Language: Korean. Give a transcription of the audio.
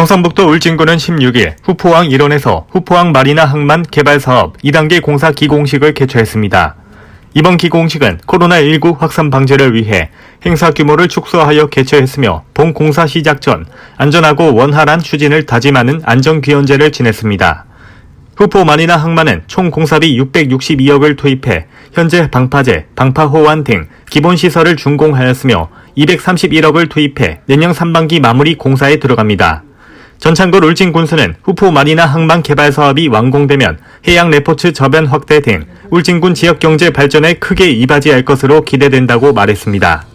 경상북도 울진군은 16일 후포항 일원에서 후포항 마리나 항만 개발 사업 2단계 공사 기공식을 개최했습니다. 이번 기공식은 코로나19 확산 방지를 위해 행사 규모를 축소하여 개최했으며 본 공사 시작 전 안전하고 원활한 추진을 다짐하는 안전귀원제를 지냈습니다. 후포 마리나 항만은 총 공사비 662억을 투입해 현재 방파제, 방파호환 등 기본 시설을 준공하였으며 231억을 투입해 내년 상반기 마무리 공사에 들어갑니다. 전창걸 울진 군수는 후포 마리나 항만 개발 사업이 완공되면 해양 레포츠 저변 확대 등 울진군 지역 경제 발전에 크게 이바지할 것으로 기대된다고 말했습니다.